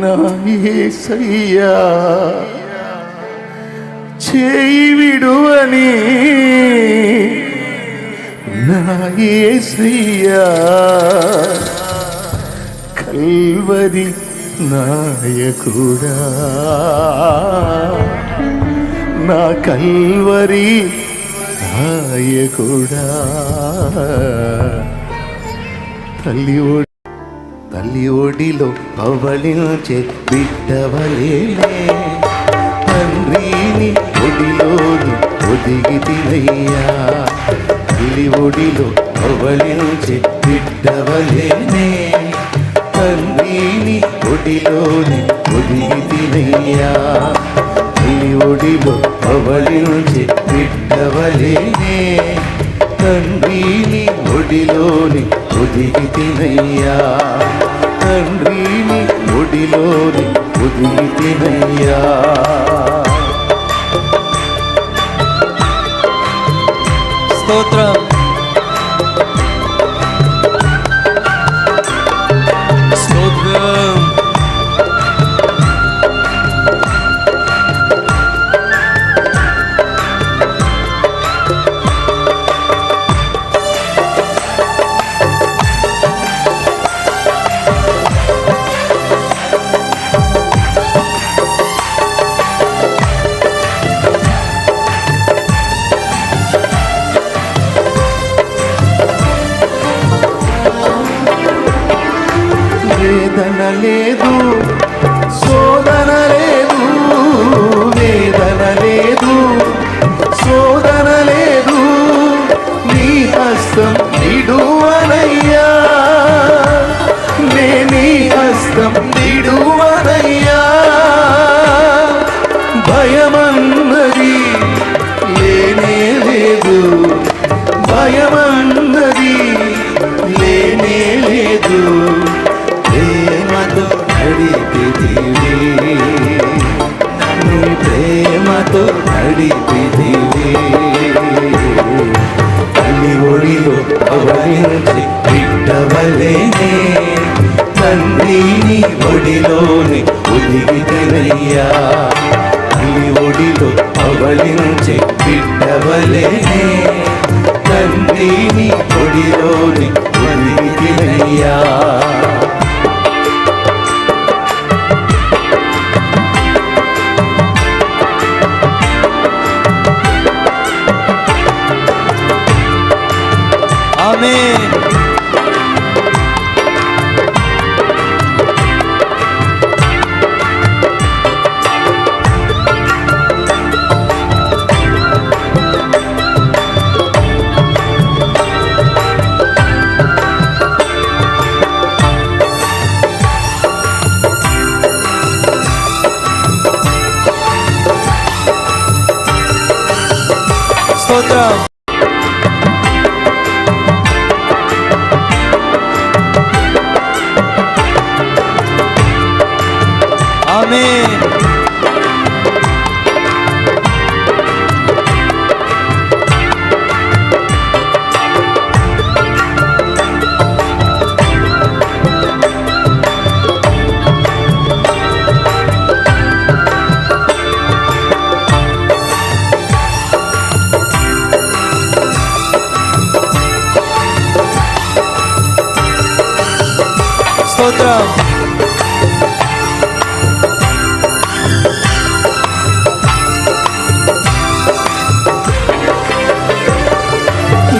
నాయ్యా చేయి విడువని నాయ్యా కల్వరి నాయకుడా. నా కల్వరి నాయకుడా. తల్లి తల్లి ఒడిలో పవళించే బిడ్డవలేనే తండ్రిని ఒడిలోని ఒదిగి తినయ్యా. తల్లి ఒడిలో పవళించే బిడ్డవలేనే తండ్రిని ఒడిలోని ఒదిగి తినయ్యా. తల్లి ఒడిలో పవళించే బిడ్డవలేనే తండ్రిని ఒడిలోని ఒదిగి తినయ్యా. తండ్రిని ఒడిలోని ఒదిగి స్తోత్రం. స్తోత్రం. లేదు శోధన లేదు వేదన లేదు శోధన లేదు నీ హస్తం నిడువనయ్యా వాడేనే తండ్రి నీ ఒడిలోని ఒదిగితేనయ్యా నీ ఒడిలో అవలించే బిడ్డవలేనే తండ్రి నీ ఒడిలోని ఒదిగితేనయ్యా ఆమేన్. స్తోత్రం ఆమేన్ స్తోత్రం.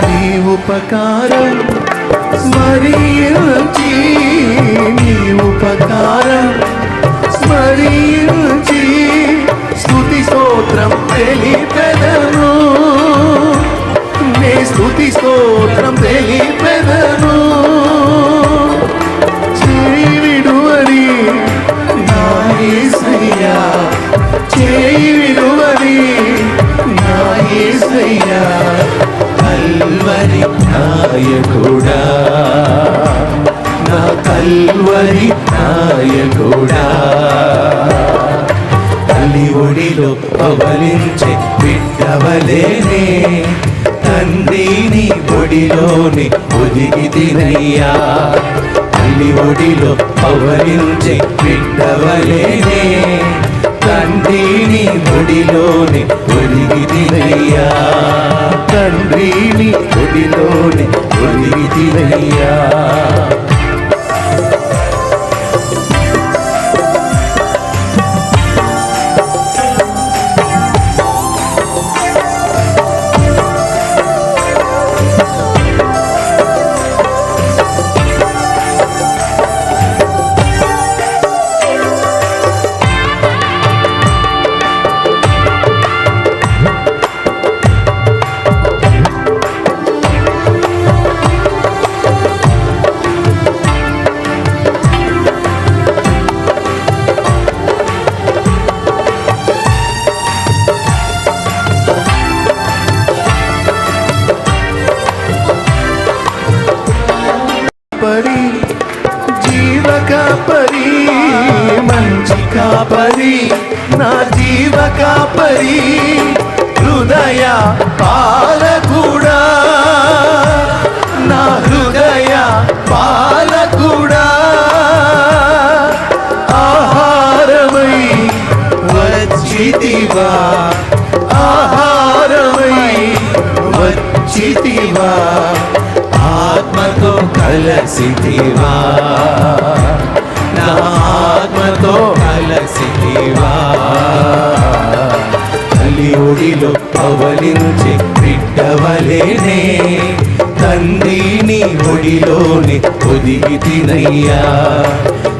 నీ ఉపకారం స్మరించి నీ ఉపకారం స్మరించి స్తుతి స్తోత్రం తెలిపెదను పవలించే బిడ్డవలేనే. తండ్రిని ఒడిలోని ఒదిగి తినయ్యా. తల్లి ఒడిలో పవలించే బిడ్డవలేనే. తండ్రిని ఒడిలోని ఒదిగి తినయ్యా. తండ్రిని ఒడిలోని ఒదిగి తినయ్యా. కాపరి నా జీవ కాపరి హృదయ పాలకుడా. నా హృదయ పాలకుడా. ఆహారమై వచ్చితివా. ఆహారమై వచ్చితివా. ఆత్మతో కలసితివా. ఆత్మతో కలసితివా తల్లి ఒడిలో పవలించే బిడ్డవలేనే. తండ్రిని ఒడిలోనే ఒదిగి తినయ్యా.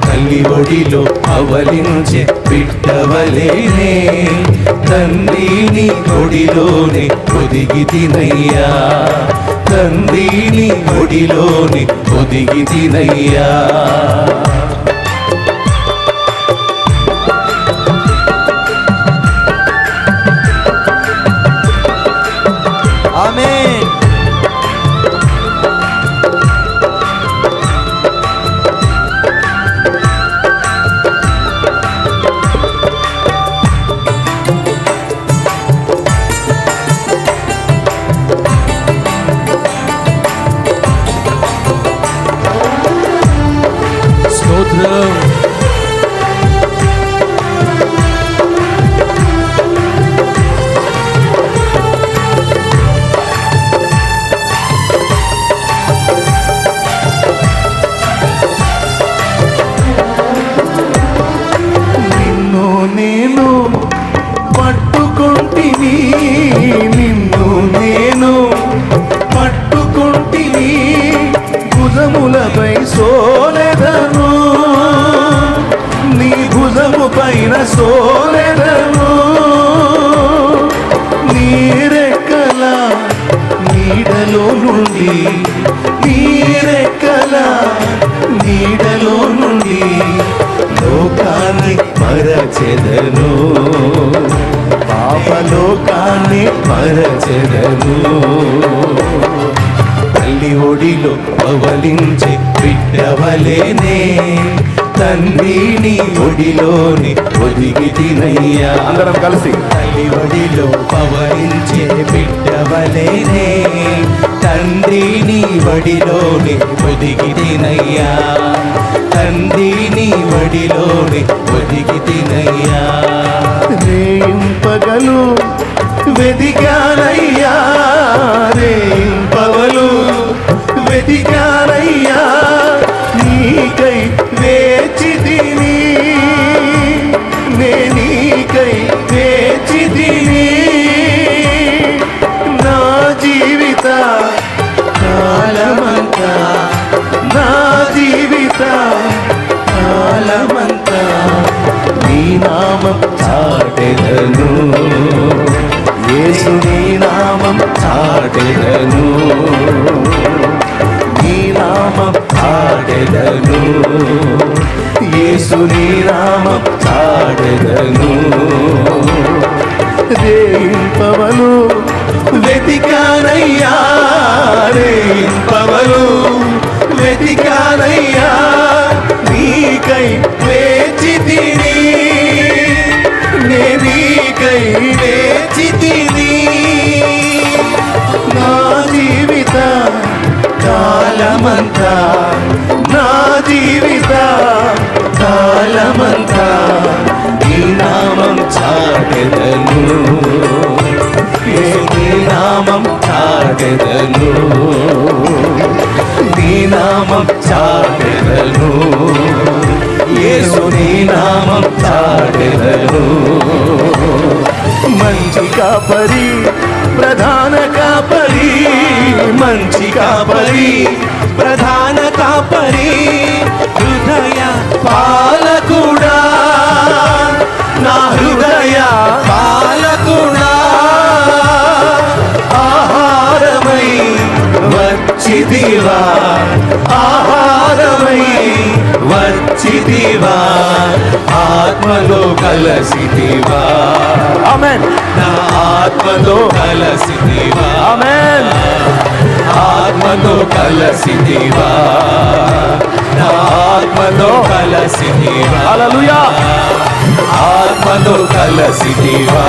తల్లి ఒడిలో అవలించే బిడ్డవలేనే. తండ్రిని ఒడిలోనే ఒదిగి తినయ్యా. తండ్రిని ఒడిలోని ఒదిగి తినయ్యా. మరచెదను. పాపలోకాన్ని మరచెదను. తల్లి ఒడిలో పవలించే బిడ్డవలేనే. తండ్రిని ఒడిలోని ఒదిగి తినయ్యా. అందరం కలిసి. తల్లి ఒడిలో పవలించే బిడ్డవలేనే. తండ్రిని ఒడిలోని ఒదిగి తినయ్యా. తండ్రి నీ ఒడిలోని వడికి తినయ్యా. రేయింపగలు వెదిగానయ్యా రేం పగలు వెదిగా నీకై వేచి నే నీకై వేచి నా జీవిత కాలమంతా నా జీవిత కాలమంతా నీ నామం చాటెదను. నీ నామం చాటెదను. నీ నామం మంచి కాపరి ప్రధాన కాపరి మంచి కాపరి ప్రధాన కాపరి హృదయ పాలకుడా నా హృదయ పాలకుడా. ఆహారమై వచ్చిదివా ఆహారమై వచ్చిదివా ఆత్మలో కలసిదివా ఆమెన్. నా ఆత్మతో కలసిదివా ఆమెన్. ఆత్మతో కలసిదివా నా ఆత్మతో కలసిదివా హల్లెలూయా. ఆత్మతో కలసిదివా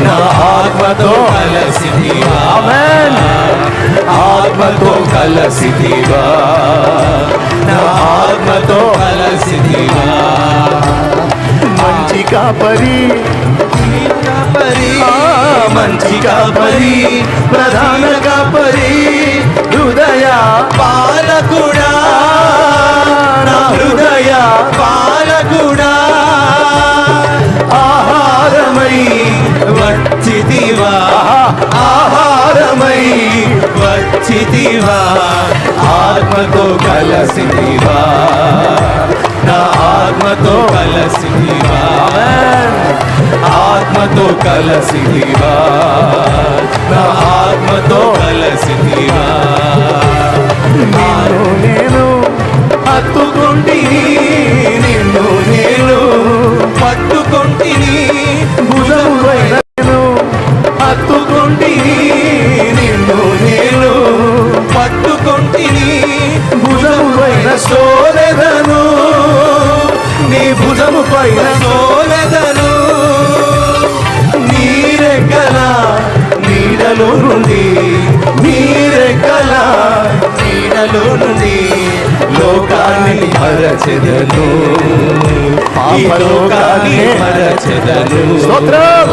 నా ఆత్మతో కలసిదివా ఆమెన్. ఆత్మతో కలసిదివా ఆత్మతో కలసిదివా మంచి కాపరి. మంచి కాపరి ప్రధాన కాపరి హృదయ పాలకుడా. నా హృదయ పాలకుడా. ఆహారమై వచ్చిదివా ఆహారమై వచ్చిదివా ఆత్మతో కలసివా నా ఆత్మతో కలసివా ఆత్మతో కలసివా నా ఆత్మతో కలసివా నిన్ను నేను హత్తుకుంటిని నిన్ను నేను పట్టుకుంటిని భుజముపైన హత్తు పట్టుకుంటిని భుజముపైన సోలెదను నీ భుజము పైన సోలెదను నీరెక్కల నీడలో నుండి నీరెక్కల నీడలో నుండి లోకాన్ని మరచెదను. లోకాన్ని మరచెదను. స్తోత్రం.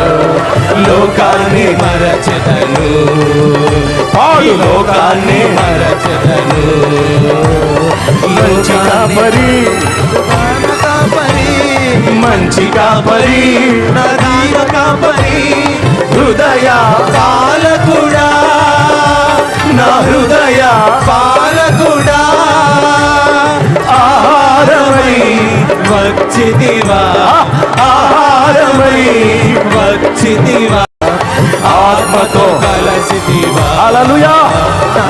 లోకాన్ని మరచెదను. పాడు. లోకాన్ని మరచెదను మంచి కాపరి మంచి కాపరి కాపరి హృదయ పాలకుడా నా హృదయ పాలకుడా ఆహారమై వచ్చిదివా ఆహారమై కలసిదివా హల్లెలూయా.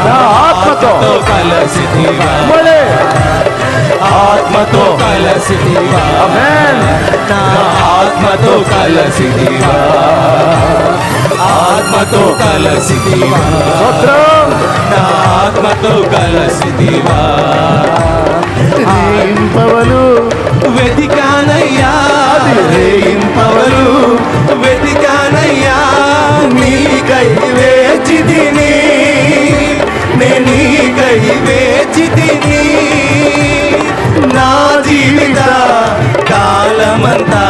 నా ఆత్మతో. కలసిదివా మళ్ళీ. ఆత్మతో కలసిదివా ఆమెన్. నా ఆత్మతో కలసిదివా ఆత్మతో కలసిదివా స్తోత్రం. నా ఆత్మతో కలసిదివా రేయింపవలు. వెతికానయ్యా. రేయింపవలు. తిని నా జీవిత కాలమంతా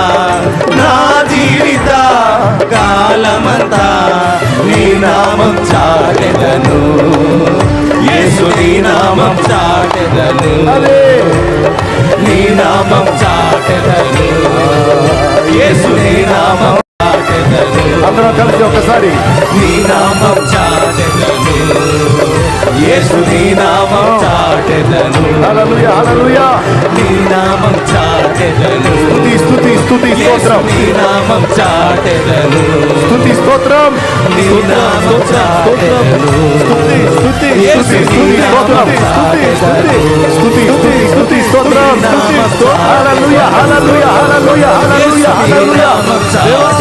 నా జీవిత కాలమంతా నీ నామం చాటెదను. యేసు నీ నామం చాటెదను. నీ నామం చాటెదను. యేసు నీ నామం చాటెదను. అందరం కలిసి ఒకసారి. నీ నామం చాటెదను. యేసు నీ నామం చాటెదను. హల్లెలూయా హల్లెలూయా. నీ నామం చాటెదను. స్తుతి స్తుతి స్తుతి స్తోత్రం. నీ నామం చాటెదను. స్తుతి స్తోత్రం. నీ నామం చాటెదను. స్తుతి స్తుతి స్తుతి నీ స్తోత్రం. స్తుతి స్తుతి స్తుతి స్తుతి స్తుతి స్తోత్రం. స్తుతి హల్లెలూయా హల్లెలూయా హల్లెలూయా హల్లెలూయా హల్లెలూయా.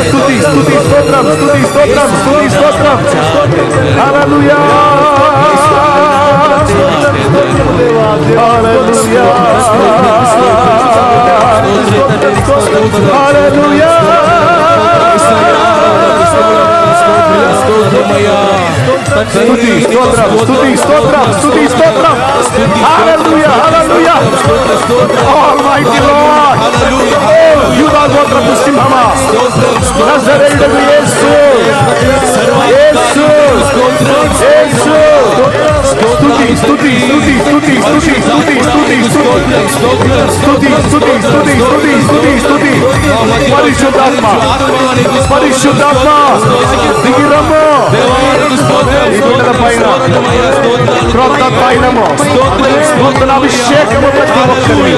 స్తుతి స్తుతి స్తోత్రం. స్తుతి స్తోత్రం. స్తుతి స్తోత్రం. హల్లెలూయా. స్థుతి స్తోత్రం స్థుతి స్తోత్రం స్థుతి స్తోత్రం హల్లెలూయా హల్లెలూయా ఆల్మైటీ లార్డ్ హల్లెలూయా యూదా గోత్రపు సింహమ నజరేయుడు యేసు యేసు యేసు స్తుతి స్తుతి స్తుతి స్తుతి స్తుతి స్తుతి స్తుతి స్తుతి స్తుతి స్తుతి స్తుతి స్తుతి స్తుతి స్తుతి పరిశుద్ధాత్మ పరిశుద్ధాత్మ దిగిరమ్ము ఈ బిడ్డల పైన క్రొత్త పైనము నూతన అభిషేకము ప్రతి ఒక్కరిని